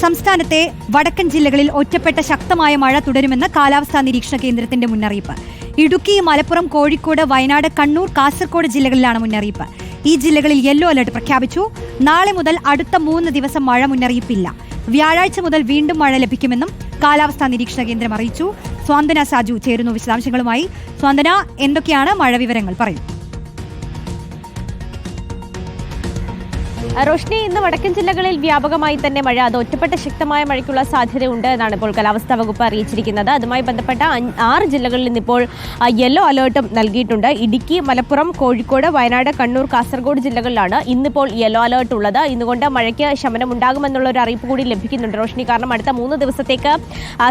സംസ്ഥാനത്തെ വടക്കൻ ജില്ലകളിൽ ഒറ്റപ്പെട്ട ശക്തമായ മഴ തുടരുമെന്ന് കാലാവസ്ഥാ നിരീക്ഷണ കേന്ദ്രത്തിന്റെ മുന്നറിയിപ്പ്. ഇടുക്കി മലപ്പുറം കോഴിക്കോട് വയനാട് കണ്ണൂർ കാസർഗോഡ് ജില്ലകളിലാണ് മുന്നറിയിപ്പ്. ഈ ജില്ലകളിൽ യെല്ലോ അലർട്ട് പ്രഖ്യാപിച്ചു. നാളെ മുതൽ അടുത്ത മൂന്ന് ദിവസം മഴ മുന്നറിയിപ്പില്ല. വ്യാഴാഴ്ച മുതൽ വീണ്ടും മഴ ലഭിക്കുമെന്നും കാലാവസ്ഥാ നിരീക്ഷണ കേന്ദ്രം അറിയിച്ചു. സ്വാന്തന സാജു ചേരുന്നു വിശദാംശങ്ങളുമായി. സ്വാന്തന എന്തൊക്കെയാണ് മഴ വിവരങ്ങൾ പറയൂ. റോഷ്നി ഇന്ന് വടക്കൻ ജില്ലകളിൽ വ്യാപകമായി തന്നെ മഴ. അത് ഒറ്റപ്പെട്ട ശക്തമായ മഴയ്ക്കുള്ള സാധ്യതയുണ്ട് എന്നാണ് ഇപ്പോൾ കാലാവസ്ഥാ വകുപ്പ് അറിയിച്ചിരിക്കുന്നത്. അതുമായി ബന്ധപ്പെട്ട ആറ് ജില്ലകളിൽ നിന്നിപ്പോൾ യെല്ലോ അലേർട്ടും നൽകിയിട്ടുണ്ട്. ഇടുക്കി മലപ്പുറം കോഴിക്കോട് വയനാട് കണ്ണൂർ കാസർഗോഡ് ജില്ലകളിലാണ് ഇന്നിപ്പോൾ യെല്ലോ അലേർട്ട് ഉള്ളത്. ഇന്നുകൊണ്ട് മഴയ്ക്ക് ശമനം ഉണ്ടാകുമെന്നുള്ള ഒരു അറിയിപ്പ് കൂടി ലഭിക്കുന്നുണ്ട് റോഷ്നി. കാരണം അടുത്ത മൂന്ന് ദിവസത്തേക്ക്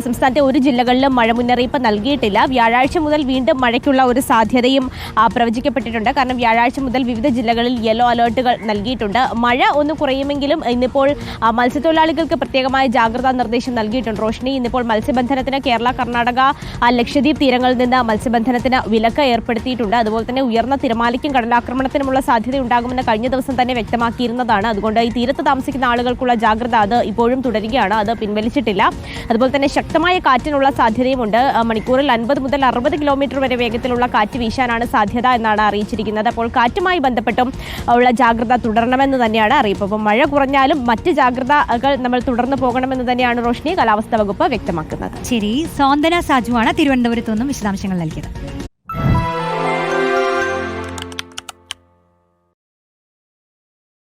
സംസ്ഥാനത്തെ ഒരു ജില്ലകളിലും മഴ മുന്നറിയിപ്പ് നൽകിയിട്ടില്ല. വ്യാഴാഴ്ച മുതൽ വീണ്ടും മഴയ്ക്കുള്ള ഒരു സാധ്യതയും പ്രവചിക്കപ്പെട്ടിട്ടുണ്ട്. കാരണം വ്യാഴാഴ്ച മുതൽ വിവിധ ജില്ലകളിൽ യെല്ലോ അലേർട്ടുകൾ നൽകിയിട്ടുണ്ട്. മഴ ഒന്ന് കുറയുമെങ്കിലും ഇന്നിപ്പോൾ മത്സ്യത്തൊഴിലാളികൾക്ക് പ്രത്യേകമായ ജാഗ്രതാ നിർദ്ദേശം നൽകിയിട്ടുണ്ട്. റോഷിനി ഇന്നിപ്പോൾ മത്സ്യബന്ധനത്തിന് കേരള കർണാടക ലക്ഷദ്വീപ് തീരങ്ങളിൽ നിന്ന് മത്സ്യബന്ധനത്തിന് വിലക്ക് ഏർപ്പെടുത്തിയിട്ടുണ്ട്. അതുപോലെ തന്നെ ഉയർന്ന തിരമാലയ്ക്കും കടലാക്രമണത്തിനുമുള്ള സാധ്യത ഉണ്ടാകുമെന്ന് കഴിഞ്ഞ ദിവസം തന്നെ വ്യക്തമാക്കിയിരുന്നതാണ്. അതുകൊണ്ട് ഈ തീരത്ത് താമസിക്കുന്ന ആളുകൾക്കുള്ള ജാഗ്രത അത് ഇപ്പോഴും തുടരുകയാണ്. അത് പിൻവലിച്ചിട്ടില്ല. അതുപോലെ തന്നെ ശക്തമായ കാറ്റിനുള്ള സാധ്യതയുമുണ്ട്. മണിക്കൂറിൽ അൻപത് മുതൽ അറുപത് കിലോമീറ്റർ വരെ വേഗത്തിലുള്ള കാറ്റ് വീശാനാണ് സാധ്യത എന്നാണ് അറിയിച്ചിരിക്കുന്നത്. അപ്പോൾ കാറ്റുമായി ബന്ധപ്പെട്ടും ഉള്ള ജാഗ്രത തുടരണമെന്ന് തന്നെയാണ് അറിയിപ്പ്. അപ്പോൾ മഴ കുറഞ്ഞാലും മറ്റ് ജാഗ്രതകൾ നമ്മൾ തുടർന്ന് പോകണമെന്ന് തന്നെയാണ് റോഷ്നി കാലാവസ്ഥാ വകുപ്പ് വ്യക്തമാക്കുന്നത്. ശരി സ്വാന്തന സാജുവാണ് തിരുവനന്തപുരത്തു നിന്നും വിശദാംശങ്ങൾ നൽകിയത്.